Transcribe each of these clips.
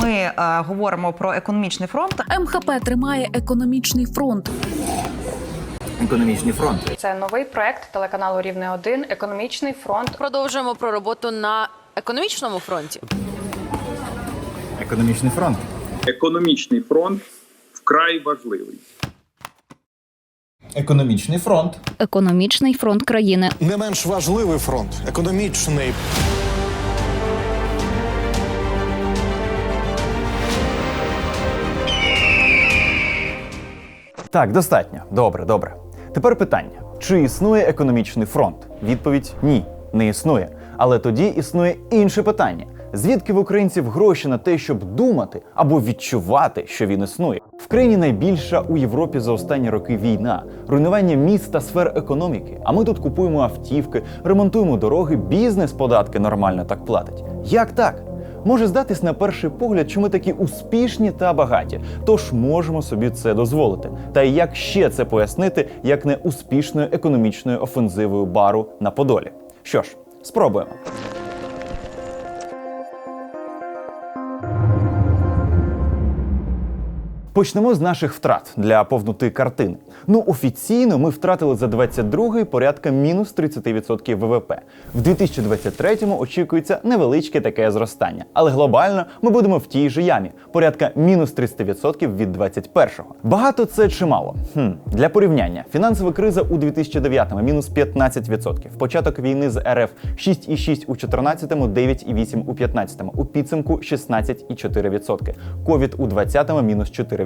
ми е, говоримо про економічний фронт. МХП тримає економічний фронт. Економічний фронт. Це новий проект телеканалу Рівне 1 Економічний фронт. Продовжуємо про роботу на економічному фронті. Економічний фронт. економічний фронт вкрай важливий. Економічний фронт. економічний фронт країни. Не менш важливий фронт економічний. Так, достатньо. Добре, добре. Тепер питання: чи існує економічний фронт? Відповідь ні, не існує. Але тоді існує інше питання: звідки в українців гроші на те, щоб думати або відчувати, що він існує? В країні найбільша у Європі за останні роки війна, руйнування міст та сфер економіки. А ми тут купуємо автівки, ремонтуємо дороги, бізнес податки нормально так платить. Як так? Може здатись на перший погляд, що ми такі успішні та багаті, тож можемо собі це дозволити. Та як ще це пояснити, як не успішною економічною офензивою бару на Подолі? Що ж, спробуємо. Почнемо з наших втрат для повноти картини. Ну офіційно ми втратили за 22-й порядка мінус 30% ВВП. В 2023-му очікується невеличке таке зростання, але глобально ми будемо в тій же ямі порядка мінус 300% від 21-го. Багато це чи мало? Хм. Для порівняння, фінансова криза у 2009-му мінус 15%. Початок війни з РФ 6,6 у 14-му, 9,8 у 15-му. У підсумку 16,4%. Ковід у 20-му мінус 4%.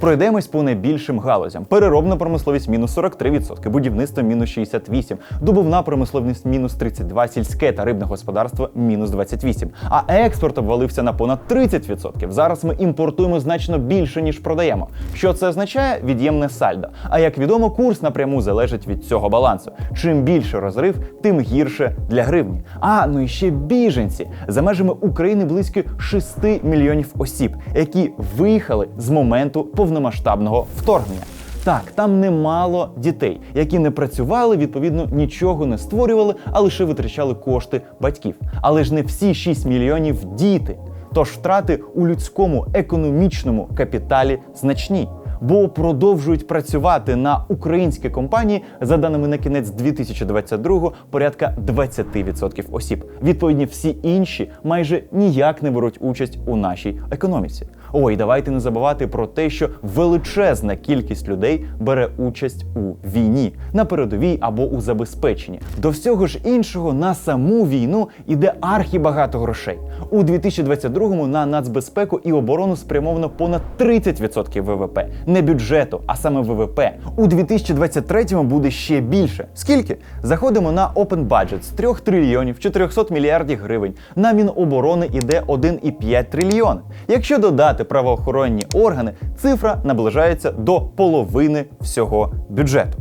Пройдемось по найбільшим галузям. Переробна промисловість мінус 43%, будівництво мінус 68%, добувна промисловість мінус 32%, сільське та рибне господарство мінус 28%. А експорт обвалився на понад 30%. Зараз ми імпортуємо значно більше, ніж продаємо. Що це означає? Від'ємне сальдо. А як відомо, курс напряму залежить від цього балансу. Чим більше розрив, тим гірше для гривні. А ну і ще біженці за межами України близько 6 мільйонів осіб, які виїхали з моменту повномасштабного вторгнення. Так, там немало дітей, які не працювали, відповідно нічого не створювали, а лише витрачали кошти батьків. Але ж не всі 6 мільйонів діти. Тож втрати у людському економічному капіталі значні. Бо продовжують працювати на українські компанії за даними на кінець 2022-го порядка 20% осіб. Відповідні всі інші майже ніяк не беруть участь у нашій економіці. Ой, давайте не забувати про те, що величезна кількість людей бере участь у війні на передовій або у забезпеченні. До всього ж іншого на саму війну іде архібагато грошей. У 2022-му на нацбезпеку і оборону спрямовано понад 30% ВВП. Не бюджету, а саме ВВП. У 2023-му буде ще більше. Скільки? Заходимо на Open Budget з 3 трильйонів 400 мільярдів гривень. На Міноборони іде 1,5 трильйон. Якщо додати правоохоронні органи, цифра наближається до половини всього бюджету.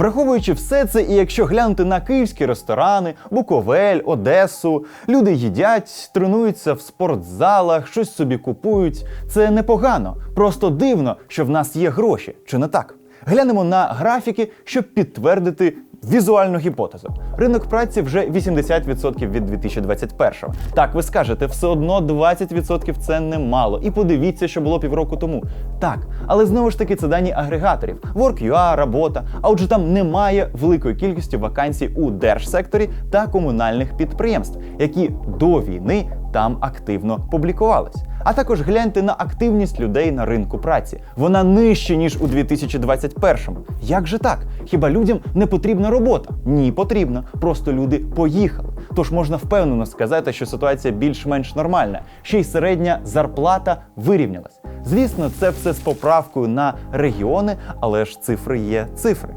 Враховуючи все це, і якщо глянути на київські ресторани, Буковель, Одесу, люди їдять, тренуються в спортзалах, щось собі купують. Це непогано. Просто дивно, що в нас є гроші, чи не так? Глянемо на графіки, щоб підтвердити візуальну гіпотезу. Ринок праці вже 80% від 2021-го. Так, ви скажете, все одно 20% це немало. І подивіться, що було півроку тому. Так, але знову ж таки це дані агрегаторів: Work.ua, робота. А отже, там немає великої кількості вакансій у держсекторі та комунальних підприємств, які до війни там активно публікувались. А також гляньте на активність людей на ринку праці. Вона нижче ніж у 2021-му. Як же так? Хіба людям не потрібна робота? Ні, потрібна. Просто люди поїхали. Тож можна впевнено сказати, що ситуація більш-менш нормальна. Ще й середня зарплата вирівнялась. Звісно, це все з поправкою на регіони, але ж цифри є цифри.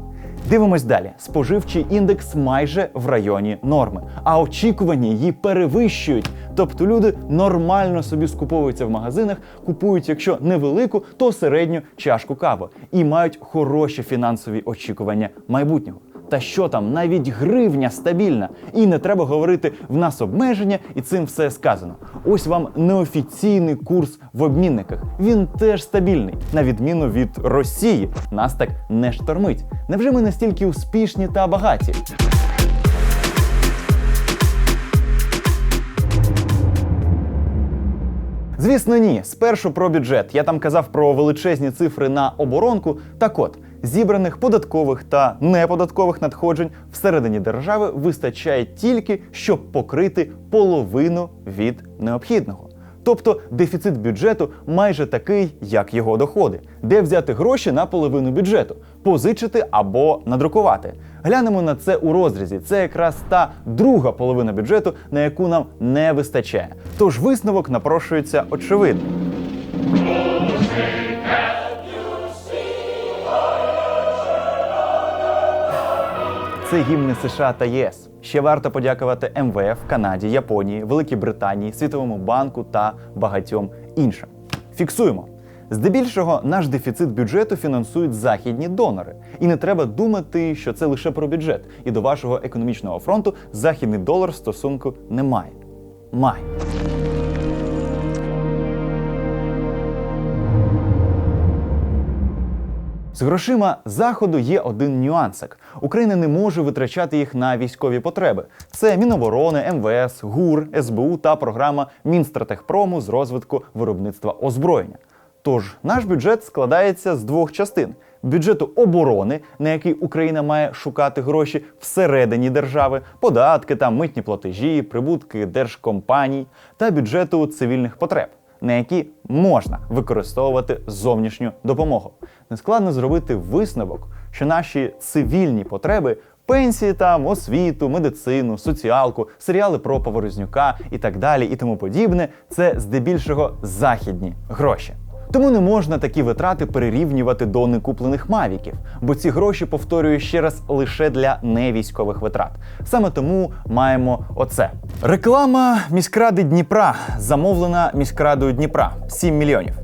Дивимось далі. Споживчий індекс майже в районі норми, а очікування її перевищують. Тобто люди нормально собі скуповуються в магазинах, купують, якщо невелику, то середню чашку кави і мають хороші фінансові очікування майбутнього. Та що там, навіть гривня стабільна. І не треба говорити, в нас обмеження, і цим все сказано. Ось вам неофіційний курс в обмінниках. Він теж стабільний, на відміну від Росії. Нас так не штормить. Невже ми настільки успішні та багаті? Звісно, ні, спершу про бюджет. Я там казав про величезні цифри на оборонку. Так от зібраних податкових та неподаткових надходжень всередині держави вистачає тільки, щоб покрити половину від необхідного. Тобто дефіцит бюджету майже такий, як його доходи, де взяти гроші на половину бюджету, позичити або надрукувати. Глянемо на це у розрізі. Це якраз та друга половина бюджету, на яку нам не вистачає. Тож висновок напрошується очевидний. Це гімни США та ЄС. Ще варто подякувати МВФ, Канаді, Японії, Великій Британії, Світовому банку та багатьом іншим. Фіксуємо. Здебільшого наш дефіцит бюджету фінансують західні донори. І не треба думати, що це лише про бюджет. І до вашого економічного фронту західний долар стосунку не має. З грошима заходу є один нюансик: Україна не може витрачати їх на військові потреби. Це Міноборони, МВС, ГУР, СБУ та програма Мінстратегпрому з розвитку виробництва озброєння. Тож наш бюджет складається з двох частин: бюджету оборони, на який Україна має шукати гроші всередині держави, податки та митні платежі, прибутки держкомпаній, та бюджету цивільних потреб на які можна використовувати зовнішню допомогу. Нескладно зробити висновок, що наші цивільні потреби. Пенсії там, освіту, медицину, соціалку, серіали про Поворознюка і так далі, і тому подібне це здебільшого західні гроші. Тому не можна такі витрати перерівнювати до некуплених мавіків, бо ці гроші, повторюю ще раз, лише для невійськових витрат. Саме тому маємо оце. Реклама міськради Дніпра, замовлена міськрадою Дніпра 7 мільйонів.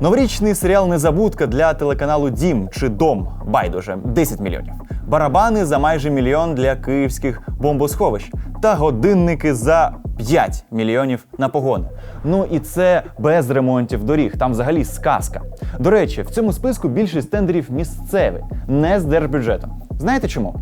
Новорічний серіал Незабудка для телеканалу Дім чи Дом байдуже 10 мільйонів. Барабани за майже мільйон для київських бомбосховищ та годинники за 5 мільйонів на погони. Ну і це без ремонтів доріг, там взагалі сказка. До речі, в цьому списку більшість тендерів місцеві, не з держбюджету. Знаєте чому?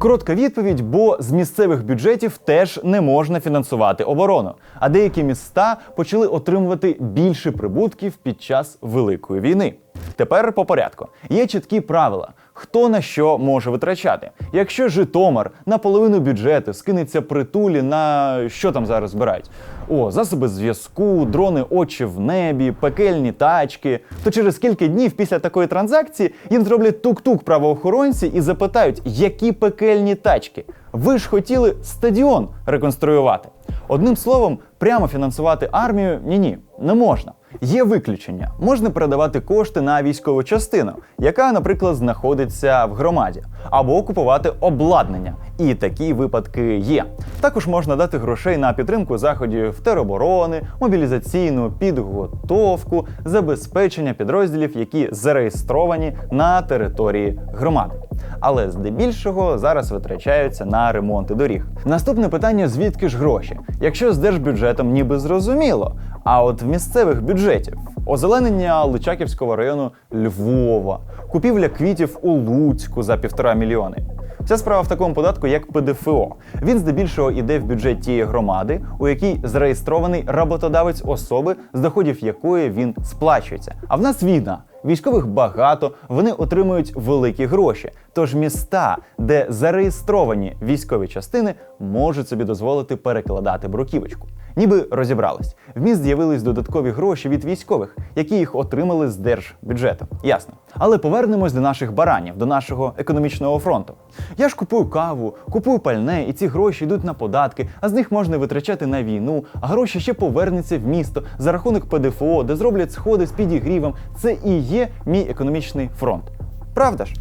Коротка відповідь, бо з місцевих бюджетів теж не можна фінансувати оборону. А деякі міста почали отримувати більше прибутків під час великої війни. Тепер по порядку. Є чіткі правила, хто на що може витрачати. Якщо Житомир на половину бюджету скинеться притулі на що там зараз збирають? О, засоби зв'язку, дрони очі в небі, пекельні тачки. То через кілька днів після такої транзакції їм зроблять тук-тук правоохоронці і запитають, які пекельні тачки. Ви ж хотіли стадіон реконструювати. Одним словом, прямо фінансувати армію ні ні не можна. Є виключення. Можна передавати кошти на військову частину, яка, наприклад, знаходиться в громаді, або купувати обладнання. І такі випадки є. Також можна дати грошей на підтримку заходів тероборони, мобілізаційну підготовку, забезпечення підрозділів, які зареєстровані на території громади. Але здебільшого зараз витрачаються на ремонти доріг. Наступне питання: звідки ж гроші? Якщо з держбюджетом ніби зрозуміло, а от в місцевих бюджетів озеленення Личаківського району Львова, купівля квітів у Луцьку за півтора мільйони. Вся справа в такому податку, як ПДФО. Він здебільшого йде в бюджет тієї громади, у якій зареєстрований работодавець особи, з доходів якої він сплачується. А в нас війна. Військових багато, вони отримують великі гроші. Тож міста, де зареєстровані військові частини, можуть собі дозволити перекладати бруківочку. Ніби розібрались. В міст з'явились додаткові гроші від військових, які їх отримали з держбюджету. Ясно. Але повернемось до наших баранів, до нашого економічного фронту. Я ж купую каву, купую пальне, і ці гроші йдуть на податки, а з них можна витрачати на війну, а гроші ще повернуться в місто за рахунок ПДФО, де зроблять сходи з підігрівом. Це і є мій економічний фронт. Правда ж?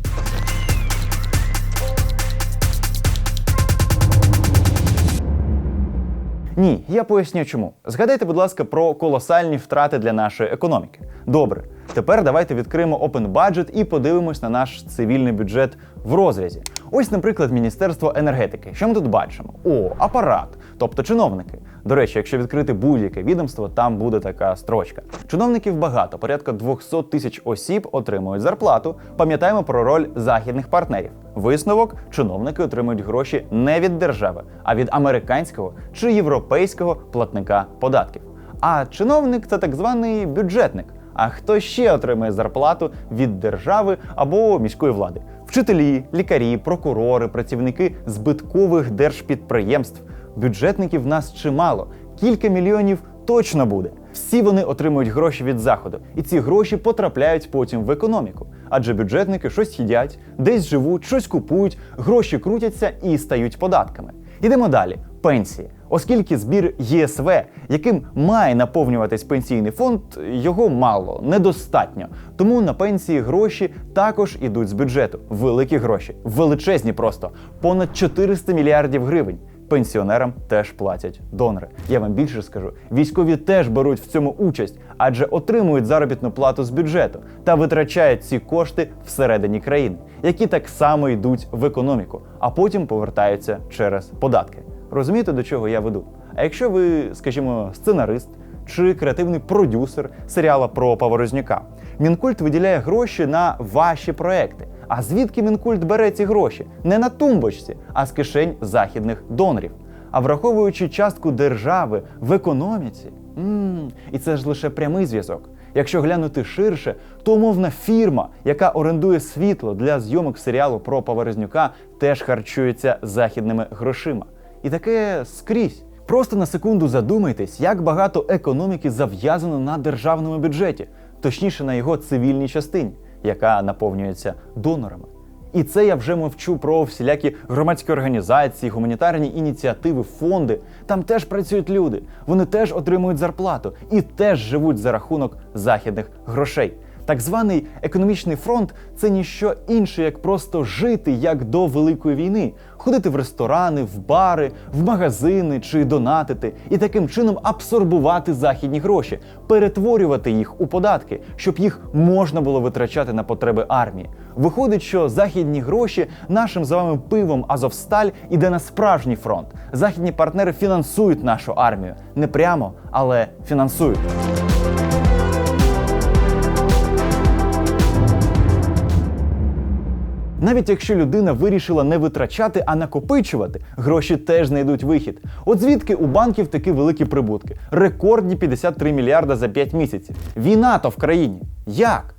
Ні, я поясню чому. Згадайте, будь ласка, про колосальні втрати для нашої економіки. Добре, тепер давайте відкриємо Open Budget і подивимось на наш цивільний бюджет в розрізі. Ось, наприклад, Міністерство енергетики. Що ми тут бачимо? О, апарат, тобто чиновники. До речі, якщо відкрити будь-яке відомство, там буде така строчка. Чиновників багато, порядка 200 тисяч осіб отримують зарплату. Пам'ятаємо про роль західних партнерів. Висновок чиновники отримують гроші не від держави, а від американського чи європейського платника податків. А чиновник це так званий бюджетник. А хто ще отримує зарплату від держави або міської влади? Вчителі, лікарі, прокурори, працівники збиткових держпідприємств. Бюджетників в нас чимало, кілька мільйонів точно буде. Всі вони отримують гроші від заходу, і ці гроші потрапляють потім в економіку. Адже бюджетники щось їдять, десь живуть, щось купують, гроші крутяться і стають податками. Ідемо далі. Пенсії. Оскільки збір ЄСВ, яким має наповнюватись пенсійний фонд, його мало, недостатньо. Тому на пенсії гроші також ідуть з бюджету. Великі гроші, величезні просто понад 400 мільярдів гривень. Пенсіонерам теж платять донори. Я вам більше скажу, військові теж беруть в цьому участь, адже отримують заробітну плату з бюджету та витрачають ці кошти всередині країни, які так само йдуть в економіку, а потім повертаються через податки. Розумієте, до чого я веду? А якщо ви, скажімо, сценарист чи креативний продюсер серіала про Паворознюка, Мінкульт виділяє гроші на ваші проекти. А звідки Мінкульт бере ці гроші? Не на тумбочці, а з кишень західних донорів. А враховуючи частку держави в економіці, м і це ж лише прямий зв'язок. Якщо глянути ширше, то умовна фірма, яка орендує світло для зйомок серіалу про Поворознюка, теж харчується західними грошима. І таке скрізь. Просто на секунду задумайтесь, як багато економіки зав'язано на державному бюджеті, точніше на його цивільній частині, яка наповнюється донорами. І це я вже мовчу про всілякі громадські організації, гуманітарні ініціативи, фонди. Там теж працюють люди, вони теж отримують зарплату і теж живуть за рахунок західних грошей. Так званий економічний фронт це ніщо інше, як просто жити як до Великої війни, ходити в ресторани, в бари, в магазини чи донатити, і таким чином абсорбувати західні гроші, перетворювати їх у податки, щоб їх можна було витрачати на потреби армії. Виходить, що західні гроші нашим з вами пивом Азовсталь іде на справжній фронт. Західні партнери фінансують нашу армію не прямо, але фінансують. Навіть якщо людина вирішила не витрачати, а накопичувати, гроші теж знайдуть вихід. От звідки у банків такі великі прибутки? Рекордні 53 мільярда за 5 місяців. Війна то в країні. Як?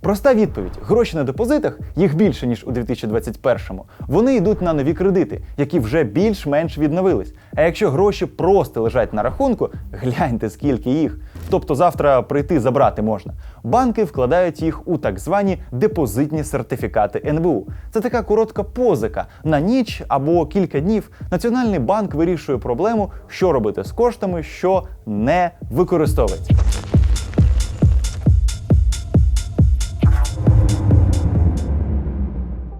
Проста відповідь: гроші на депозитах, їх більше ніж у 2021-му. Вони йдуть на нові кредити, які вже більш-менш відновились. А якщо гроші просто лежать на рахунку, гляньте скільки їх. Тобто завтра прийти забрати можна. Банки вкладають їх у так звані депозитні сертифікати НБУ. Це така коротка позика на ніч або кілька днів. Національний банк вирішує проблему, що робити з коштами, що не використовується.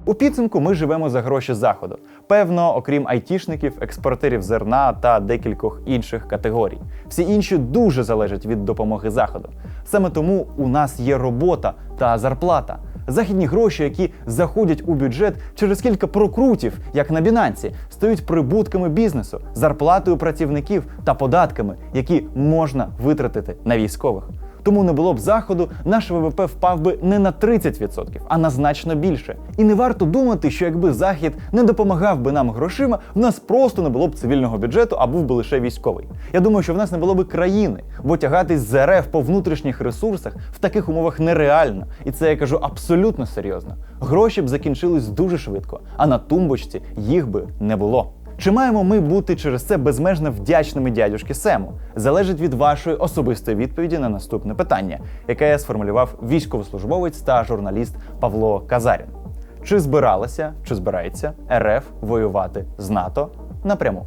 У підсумку ми живемо за гроші заходу. Певно, окрім айтішників, експортерів зерна та декількох інших категорій. Всі інші дуже залежать від допомоги заходу. Саме тому у нас є робота та зарплата. Західні гроші, які заходять у бюджет через кілька прокрутів, як на Бінансі, стають прибутками бізнесу, зарплатою працівників та податками, які можна витратити на військових. Тому не було б заходу, наш ВВП впав би не на 30%, а на значно більше. І не варто думати, що якби захід не допомагав би нам грошима, в нас просто не було б цивільного бюджету, а був би лише військовий. Я думаю, що в нас не було б країни, бо тягатись з РФ по внутрішніх ресурсах в таких умовах нереально. І це я кажу абсолютно серйозно. Гроші б закінчились дуже швидко, а на тумбочці їх би не було. Чи маємо ми бути через це безмежно вдячними дядюшки Сему? Залежить від вашої особистої відповіді на наступне питання, яке сформулював військовослужбовець та журналіст Павло Казарін. Чи збиралася, чи збирається РФ воювати з НАТО напряму?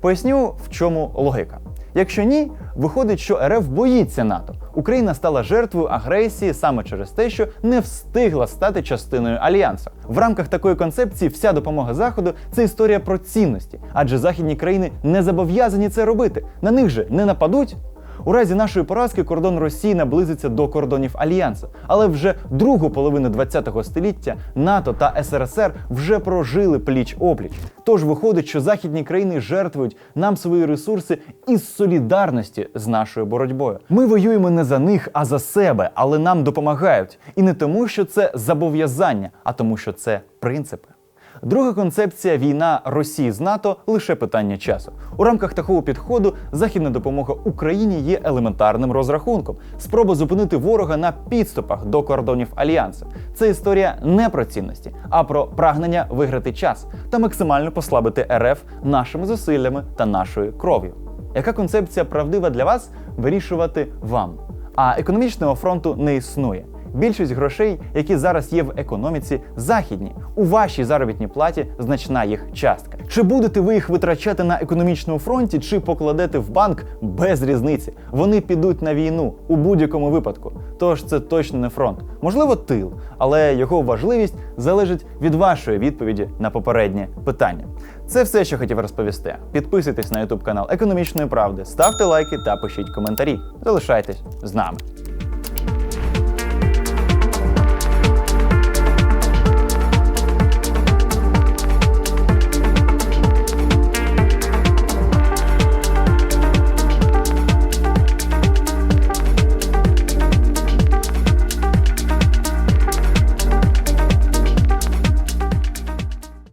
Поясню, в чому логіка. Якщо ні, виходить, що РФ боїться НАТО. Україна стала жертвою агресії саме через те, що не встигла стати частиною альянсу. В рамках такої концепції вся допомога заходу це історія про цінності, адже західні країни не зобов'язані це робити. На них же не нападуть. У разі нашої поразки кордон Росії наблизиться до кордонів Альянсу. Але вже другу половину ХХ століття НАТО та СРСР вже прожили пліч опліч. Тож виходить, що західні країни жертвують нам свої ресурси із солідарності з нашою боротьбою. Ми воюємо не за них, а за себе, але нам допомагають. І не тому, що це зобов'язання, а тому, що це принципи. Друга концепція війна Росії з НАТО лише питання часу. У рамках такого підходу західна допомога Україні є елементарним розрахунком. Спроба зупинити ворога на підступах до кордонів альянсу. Це історія не про цінності, а про прагнення виграти час та максимально послабити РФ нашими зусиллями та нашою кров'ю. Яка концепція правдива для вас вирішувати вам? А економічного фронту не існує. Більшість грошей, які зараз є в економіці, західні. У вашій заробітній платі значна їх частка. Чи будете ви їх витрачати на економічному фронті, чи покладете в банк без різниці? Вони підуть на війну у будь-якому випадку. Тож це точно не фронт. Можливо, тил, але його важливість залежить від вашої відповіді на попереднє питання. Це все, що хотів розповісти. Підписуйтесь на YouTube канал Економічної правди, ставте лайки та пишіть коментарі. Залишайтесь з нами.